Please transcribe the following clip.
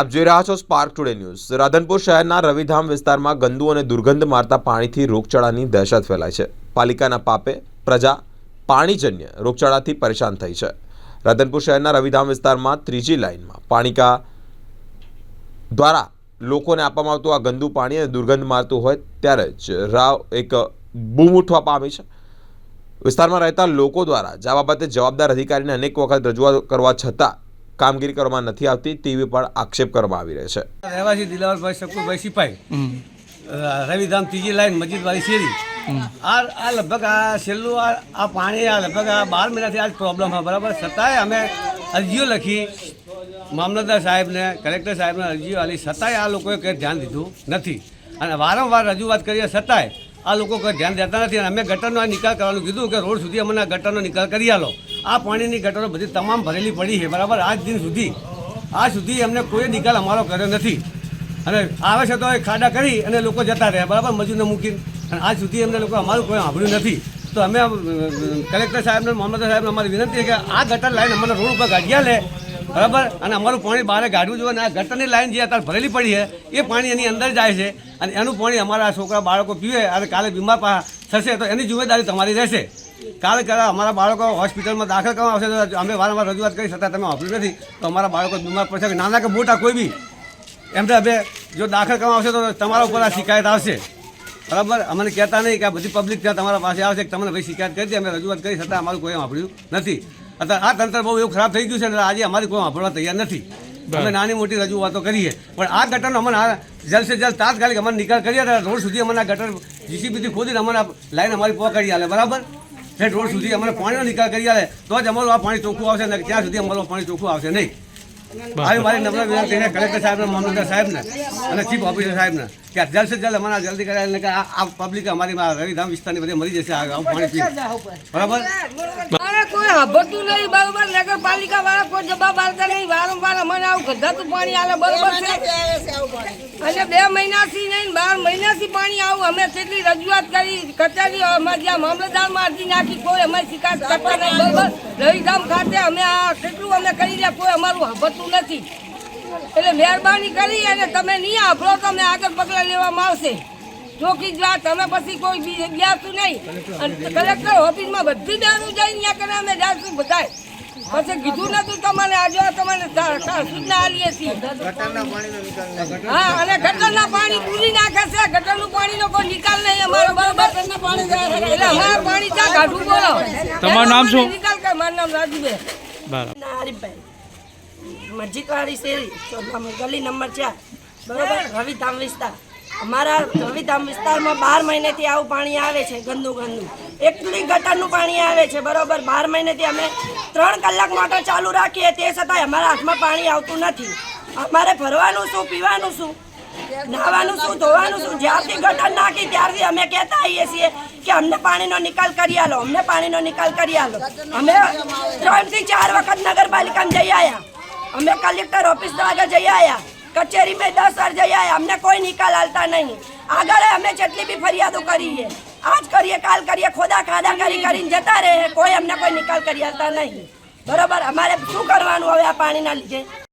આપ જોઈ રહ્યા છો સ્પાર્ક ટુડે ન્યૂઝ રાધનપુર શહેરના રવિધામ વિસ્તારમાં ગંદુ અને દુર્ગંધ મારતા પાણીથી રોગચાળાની દહેશત ફેલાય છે. પાલિકાના પાપે પ્રજા પાણીજન્ય રોગચાળાથી પરેશાન થઈ છે. રાધનપુર શહેરના રવિધામ વિસ્તારમાં ત્રીજી લાઇનમાં પાણિકા દ્વારા લોકોને આપવામાં આવતું આ ગંદુ પાણી અને દુર્ગંધ મારતું હોય ત્યારે જ રાવ એક બૂમ ઉઠવા પામી છે. વિસ્તારમાં રહેતા લોકો દ્વારા જ બાબતે જવાબદાર અધિકારીને અનેક વખત રજૂઆત કરવા છતાં કામગીરી કરવામાં નથી આવતી તેવી પણ આક્ષેપ કરવામાં આવી રહ્યો છે. રહેવાસી દિલાવરભાઈ શકુરભાઈ સિપાઈ રવિધામ ત્રીજી લાઈન મસ્જિદવાળી શેરી. આ આ લગભગ આ છેલ્લું આ આ પાણી આ લગભગ આ બાર મહિનાથી આ પ્રોબ્લેમ હા બરાબર? છતાંય અમે અરજીઓ લખી મામલતદાર સાહેબને કલેક્ટર સાહેબને અરજીઓ આલી છતાંય આ લોકોએ કંઈ ધ્યાન દીધું નથી. અને વારંવાર રજૂઆત કરીએ છતાંય આ લોકો કોઈ ધ્યાન દેતા નથી. અને અમે ગટરનો આ નિકાલ કરવાનું કીધું કે રોડ સુધી અમને આ ગટરનો નિકાલ કરી આલો. આ પાણીની ગટરો બધી તમામ ભરેલી પડી છે, બરાબર? આજ દિન સુધી, આજ સુધી અમને કોઈ નિકાલ અમારો કર્યો નથી. અને આવે છે તો એ ખાડા કરી અને લોકો જતા રહ્યા, બરાબર? મજૂરને મૂકીને. અને આજ સુધી એમને લોકો અમારું કોઈ સાંભળ્યું નથી. તો અમે કલેક્ટર સાહેબને મામલતદાર સાહેબને અમારી વિનંતી કે આ ગટર લાઈન અમારે રોડ ઉપર ગાંઠિયા લે, બરાબર? અને અમારું પાણી બહાર કાઢવું જોઈએ અને આ ગટરની લાઈન જે અત્યારે ભરેલી પડી છે, એ પાણી એની અંદર જાય છે અને એનું પાણી અમારા છોકરા બાળકો પીવે અને કાલે બીમાર થશે તો એની જિમ્મેદારી તમારી રહેશે. કાલે કદાચ અમારા બાળકો હોસ્પિટલમાં દાખલ કરવામાં આવશે તો અમે વારંવાર રજૂઆત કરી છતાં તમે વાપર્યું નથી તો અમારા બાળકો બીમાર પડશે કે નાના કે મોટા કોઈ બી. એમને હવે જો દાખલ કરવામાં આવશે તો તમારા ઉપર આ શિકાયત આવશે. બરાબર? અમને કહેતા નહીં કે આ બધી પબ્લિક ત્યાં તમારા પાસે આવશે કે તમને ભાઈ શિકાયત કરી દે અમે રજૂઆત કરી છતાં અમારું કોઈ વાપર્યું નથી. અત્યારે આ તંત્ર બહુ એવું ખરાબ થઈ ગયું છે આજે અમારી કોઈ વાપરવા તૈયાર નથી. અમે નાની મોટી રજૂઆતો કરીએ. પણ આ ગટરનો અમને જલ્દ સે જલ્દ તાત્કાલિક અમને નિકાલ કરીએ તો રોડ સુધી અમને આ ગટર જીસીબીથી ખોદીને અમને લાઈન અમારી પહોંચાડી આલે. બરાબર? ઠેઠ રોડ સુધી અમને પાણીનો નિકાલ કરી આવે. તો જ અમારું આ પાણી ચોખ્ખું આવશે ને ત્યાં સુધી અમારું પાણી ચોખ્ખું આવશે નહીં. આવી મારી નમ્ર વિનંતી છે કલેક્ટર સાહેબને મામલતદાર સાહેબને અને ચીફ ઓફિસર સાહેબને કે જલ્દ સે જલ્દ અમારા જલ્દી કરાય કે આ પબ્લિક અમારી રવિધામ વિસ્તારની બધી મરી જશે આ પાણી પી. બરાબર? મારે કોઈ નહીં બરોબર? નગરપાલિકા વાળા કોઈ જવાબ આપતા નહીં. વારંવાર અમને આવું ગંધાતું પાણી આલે બરોબર છે? અને બે મહિનાથી નહીં, બાર મહિનાથી પાણી આવું. અમે કેટલી રજૂઆત કરી કચેરી અમારી જ્યાં મામલતદારમાં અરજી નાખી, કોઈ અમારી શિકાયત કરતા નહીં. બરોબર? રવિધામ ખાતે અમે આ કેટલું અમે કરી રહ્યા, કોઈ અમારું હબતું નથી. એટલે મહેરબાની કરી અને તમે નહીં આપડો તો અમે આગળ પગલાં લેવામાં આવશે. ચોકી જ વાત, અમે પછી કોઈ બી ગયા નહીં. અને કલેક્ટર ઓફિસમાં બધી બેનું જઈને ત્યાં કરે, અમે જાશું બધાય. પછી કીધું નતું તમને આજે તમને સૂચના આલીએ છીએ. હા અને ગટરના પાણી પૂરી નાખે છે ગટરનું પાણીનો કોઈ નિકાલ નહીં અમારો બરોબર? એટલે અમારું પાણી ક્યાં કાઢવું બોલો. તમારું નામ શું? નિકાલ કે મારું નામ રાજુભાઈ બરાબર. નારીભાઈ મસ્જિદવાળી શેરી ગલી નંબર ચાર. બરોબર? રવિધામ વિસ્તાર. અમારા રવિધામ વિસ્તારમાં બાર મહિનેથી આવું પાણી આવે છે, ગંદુ ગંદુ. એકલી ગટરનું પાણી આવે છે, બરોબર? બાર મહિનેથી અમે ત્રણ કલાક મોટર ચાલુ રાખીએ તે છતાંય અમારા હાથમાં પાણી આવતું નથી. અમારે ભરવાનું શું, પીવાનું શું? નાવાનું શું, ધોવાનું શું? જ્યારથી ગટર નાખી ત્યારથી અમે કહેતા આવીએ છીએ કે અમને પાણીનો નિકાલ કરી આલો, અમને પાણીનો નિકાલ કરી આલો. અમે ત્રણથી ચાર વખત નગરપાલિકામાં જઈ આવ્યા અમે કલેક્ટર ઓફિસ આગળ જઈ આવ્યા કચેરીમાં દસ વાર જઈ અમને કોઈ નિકાલ હાલતા નહીં. આગળ અમે જેટલી બી ફરિયાદો કરીએ, આજ કરીએ, કાલ કરીએ, ખોદા ખાદા કરી કરીને જતા રહે. કોઈ અમને કોઈ નિકાલ કરી હાલતા નહીં. બરોબર? અમારે શું કરવાનું હવે આ પાણીના લીધે?